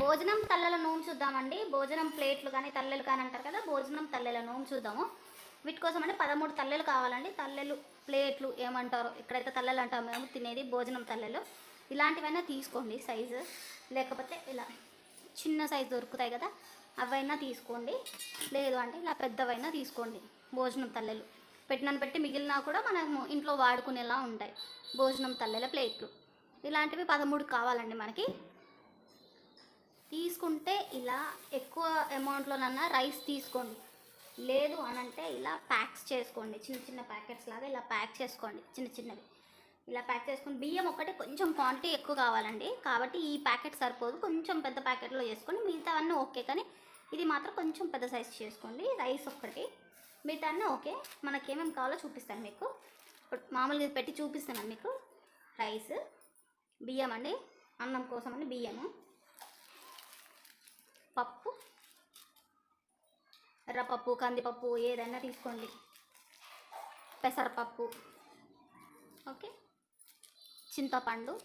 భోజనం తల్లెల నూనె చూద్దామండి. భోజనం ప్లేట్లు కానీ తల్లెలు కానీ అంటారు కదా భోజనం తల్లెల నూనె చూద్దాము. వీటి కోసం అంటే పదమూడు తల్లెలు కావాలండి. తల్లెలు ప్లేట్లు ఏమంటారు? ఇక్కడైతే తల్లెలు అంటాం మేము తినేది భోజనం తల్లెలు. ఇలాంటివైనా తీసుకోండి సైజు. లేకపోతే ఇలా చిన్న సైజు దొరుకుతాయి కదా అవైనా తీసుకోండి. లేదు అంటే ఇలా పెద్దవైనా తీసుకోండి భోజనం తల్లెలు. పెట్టినని పెట్టి మిగిలినా కూడా మనము ఇంట్లో వాడుకునేలా ఉంటాయి భోజనం తల్లెల ప్లేట్లు. ఇలాంటివి పదమూడు కావాలండి మనకి. తీసుకుంటే ఇలా ఎక్కువ అమౌంట్లోనన్నా రైస్ తీసుకోండి. లేదు అని అంటే ఇలా ప్యాక్స్ చేసుకోండి. చిన్న చిన్న ప్యాకెట్స్ లాగా ఇలా ప్యాక్ చేసుకోండి. చిన్న చిన్నవి. ఇలా ప్యాక్ చేసుకుని బియ్యం ఒకటి కొంచెం క్వాంటిటీ ఎక్కువ కావాలండి. కాబట్టి ఈ ప్యాకెట్ సరిపోదు. కొంచెం పెద్ద ప్యాకెట్లో చేసుకొని మిగతా అన్నీ ఓకే. కానీ ఇది మాత్రం కొంచెం పెద్ద సైజ్ చేసుకోండి. రైస్ ఒక్కటి. మిగతా అన్నీ ఓకే. మనకి ఏమేమి కావాలో చూపిస్తాను మీకు. ఇప్పుడు మామూలుగా పెట్టి చూపిస్తున్నాను మీకు. రైస్ బియ్యం అండి అన్నం కోసం అని బియ్యము పప్పు ఎర్రపప్పు కందిపప్పు ఏదైనా తీసుకోండి. పెసరపప్పు. ఓకే? చింతపండు.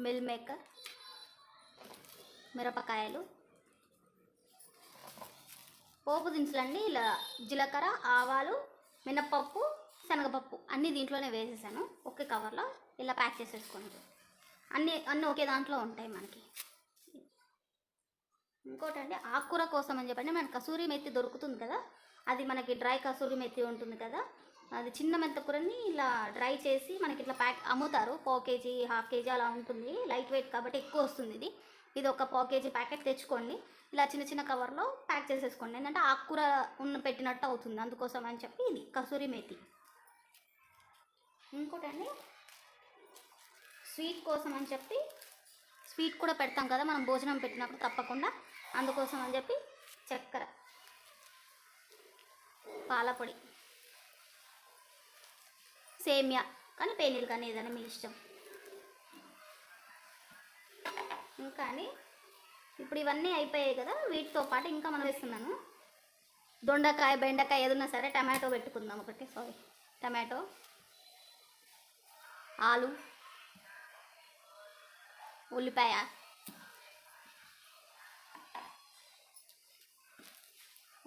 Meal maker. మిరపకాయలు. పోపు దినుసులండి ఇలా జీలకర్ర ఆవాలు మినప్పప్పు శనగపప్పు అన్నీ దీంట్లోనే వేసేసాను. ఒకే కవర్లో ఇలా ప్యాక్ చేసేసుకోండి. అన్నీ అన్నీ ఒకే దాంట్లో ఉంటాయి మనకి. ఇంకోటి అంటే ఆకుకూర కోసం అని చెప్పండి. మనకి కసూరి మెత్తి దొరుకుతుంది కదా. అది మనకి డ్రై కసూరి మెత్తి ఉంటుంది కదా. అది చిన్న మెంతకూరని ఇలా డ్రై చేసి మనకి ఇట్లా ప్యాక్ అమ్ముతారు. పావు కేజీ హాఫ్ కేజీ అలా ఉంటుంది. లైట్ వెయిట్ కాబట్టి ఎక్కువ వస్తుంది ఇది. ఇది ఒక పావు కేజీ ప్యాకెట్ తెచ్చుకోండి. ఇలా చిన్న చిన్న కవర్లో ప్యాక్ చేసేసుకోండి. ఏంటంటే ఆకుకూర ఉన్న పెట్టినట్టు అవుతుంది. అందుకోసం అని చెప్పి ఇది కసూరి మేతి. ఇంకోటండి స్వీట్ కోసం అని చెప్పి స్వీట్ కూడా పెడతాం కదా. మనం భోజనం పెట్టినప్పుడు తప్పకుండా అందుకోసం అని చెప్పి చక్కెర పాలపొడి సేమియా కానీ పేనీలు కానీ ఏదైనా మీ ఇష్టం. ఇంకా అని ఇప్పుడు ఇవన్నీ అయిపోయాయి కదా వీటితో పాటు ఇంకా మనం వేస్తున్నాను. దొండకాయ బెండకాయ ఏదన్నా సరే టమాటో పెట్టుకుందాం ఒకటి సారీ టమాటో ఆలు ఉల్లిపాయ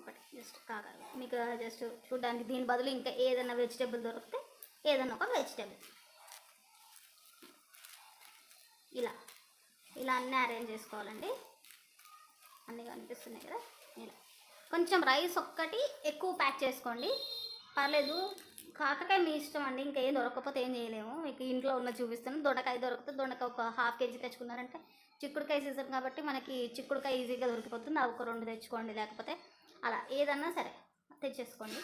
ఒకటి జస్ట్ కాగాలి మీకు జస్ట్ చూడడానికి దీని బదులు ఇంకా ఏదైనా వెజిటేబుల్ దొరికితే ఏదైనా ఒక వెజిటేబుల్ ఇలా. ఇలా అన్నీ అరేంజ్ చేసుకోవాలండి. అన్నీ కనిపిస్తున్నాయి కదా. ఇలా. కొంచెం రైస్ ఒక్కటి ఎక్కువ ప్యాక్ చేసుకోండి. పర్లేదు. కాకరకాయ మీ ఇష్టం అండి. ఇంకా ఏం దొరకకపోతే ఏం చేయలేము. మీకు ఇంట్లో ఉన్న చూపిస్తాను దొండకాయ దొరికితే దొండకాయ ఒక హాఫ్ కేజీ తెచ్చుకున్నారంటే చిక్కుడుకాయ సీజన్ కాబట్టి మనకి చిక్కుడుకాయ ఈజీగా దొరికిపోతుంది. అవి ఒక రెండు తెచ్చుకోండి. లేకపోతే అలా ఏదన్నా సరే తెచ్చేసుకోండి.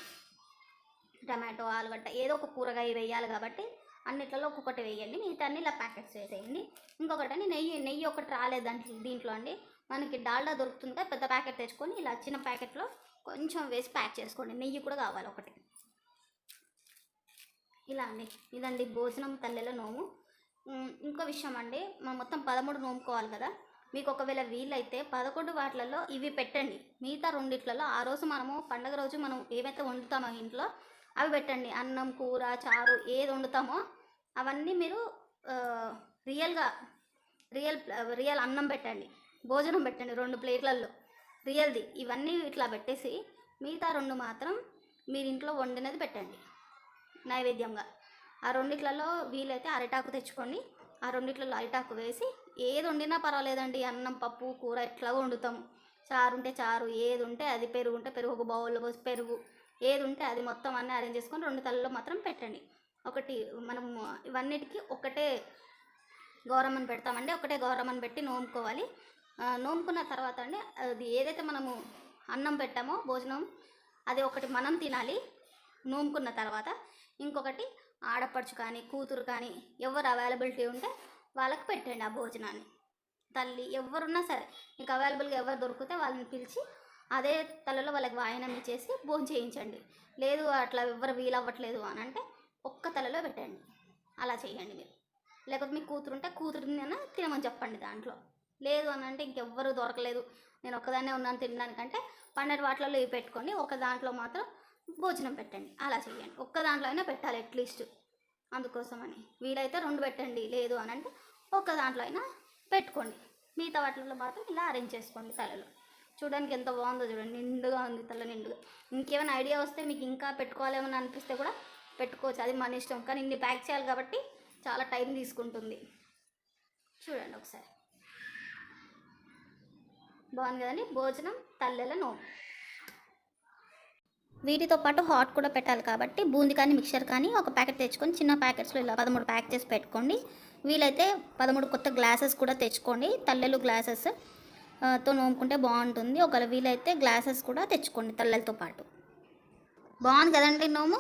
టమాటో ఆలుగడ్డ ఏదో ఒక కూరగాయ వేయాలి కాబట్టి అన్నిట్లలో ఒక్కొక్కటి వేయండి. మిగతా అన్ని ఇలా ప్యాకెట్స్ వేసేయండి. ఇంకొకటి నెయ్యి నెయ్యి ఒకటి రాలేదు దాంట్లో దీంట్లో అండి. మనకి డాల్డా దొరుకుతుంది కదా పెద్ద ప్యాకెట్ తెచ్చుకొని ఇలా చిన్న ప్యాకెట్లో కొంచెం వేసి ప్యాక్ చేసుకోండి. నెయ్యి కూడా కావాలి ఒకటి. ఇలా అండి. ఇదండి భోజనం తల్లెల నోము. ఇంకో విషయం అండి మనం మొత్తం పదమూడు నోముకోవాలి కదా. మీకు ఒకవేళ వీలైతే పదకొండు వాటిలలో ఇవి పెట్టండి. మిగతా రెండిట్లలో ఆ రోజు మనము పండగ రోజు మనం ఏవైతే వండుతామో ఇంట్లో అవి పెట్టండి. అన్నం కూర చారు ఏది వండుతామో అవన్నీ మీరు రియల్గా రియల్ రియల్ అన్నం పెట్టండి. భోజనం పెట్టండి రెండు ప్లేట్లలో. రియల్ది. ఇవన్నీ ఇట్లా పెట్టేసి మిగతా రెండు మాత్రం మీరు ఇంట్లో వండినది పెట్టండి. నైవేద్యంగా. ఆ రెండిట్లలో వీలైతే అరిటాకు తెచ్చుకోండి. ఆ రెండిట్లలో అరిటాకు వేసి ఏది వండినా పర్వాలేదండి. అన్నం పప్పు కూర ఎట్లాగో వండుతాం. చారు ఉంటే చారు ఏది ఉంటే అది పెరుగు ఉంటే పెరుగు ఒక బౌల్లో పోసి పెరుగు. ఏది ఉంటే అది మొత్తం అన్నీ అరేంజ్ చేసుకొని రెండు తలలో మాత్రం పెట్టండి. ఒకటి మనం ఇవన్నిటికీ ఒకటే గౌరమ్మని పెడతామండి. ఒకటే గౌరమ్మని పెట్టి నోముకోవాలి. నోముకున్న తర్వాత అండి అది ఏదైతే మనము అన్నం పెట్టామో భోజనం అది ఒకటి మనం తినాలి నోముకున్న తర్వాత. ఇంకొకటి ఆడపడుచు కానీ కూతురు కానీ ఎవరు అవైలబిలిటీ ఉంటే వాళ్ళకి పెట్టండి ఆ భోజనాన్ని. తల్లి ఎవరున్నా సరే మీకు అవైలబుల్గా ఎవరు దొరికితే వాళ్ళని పిలిచి అదే తలలో వాళ్ళకి వాయనం ఇచ్చేసి భోజనం చేయించండి. లేదు అట్లా ఎవరు వీలవ్వట్లేదు అని అంటే ఒక్క తలలో పెట్టండి. అలా చేయండి మీరు. లేకపోతే మీ కూతురు ఉంటే కూతురుని తినమని చెప్పండి దాంట్లో. లేదు అని అంటే ఇంకెవ్వరు దొరకలేదు. నేను ఒక్కదాన్నే ఉన్నాను తినడానికంటే పన్నెండు వాటిలలో ఇవి పెట్టుకొని ఒక దాంట్లో మాత్రం భోజనం పెట్టండి. అలా చేయండి. ఒక్క దాంట్లో అయినా పెట్టాలి అట్లీస్ట్. అందుకోసమని. వీలైతే రెండు పెట్టండి లేదు అని అంటే ఒక దాంట్లో అయినా పెట్టుకోండి. మిగతా వాటిలో మాత్రం ఇలా అరేంజ్ చేసుకోండి తలలో. చూడడానికి ఎంత బాగుందో చూడండి నిండుగా ఉంది తల నిండుగా. ఇంకేమైనా ఐడియా వస్తే మీకు ఇంకా పెట్టుకోవాలేమని అనిపిస్తే కూడా పెట్టుకోవచ్చు. అది మన ఇష్టం కానీ ఇన్ని ప్యాక్ చేయాలి కాబట్టి చాలా టైం తీసుకుంటుంది. చూడండి ఒకసారి. బాగుంది కదండి? భోజనం తల్లెల నోము. వీటితో పాటు హాట్ కూడా పెట్టాలి కాబట్టి బూంది కానీ మిక్చర్ కానీ ఒక ప్యాకెట్ తెచ్చుకొని చిన్న ప్యాకెట్స్లో ఇలా పదమూడు ప్యాక్ చేసి పెట్టుకోండి. వీలైతే పదమూడు కొత్త గ్లాసెస్ కూడా తెచ్చుకోండి. తల్లెలు గ్లాసెస్తో నోముకుంటే బాగుంటుంది. ఒకవేళ వీలైతే గ్లాసెస్ కూడా తెచ్చుకోండి తల్లెలతో పాటు. బాగుంది కదండి నోము?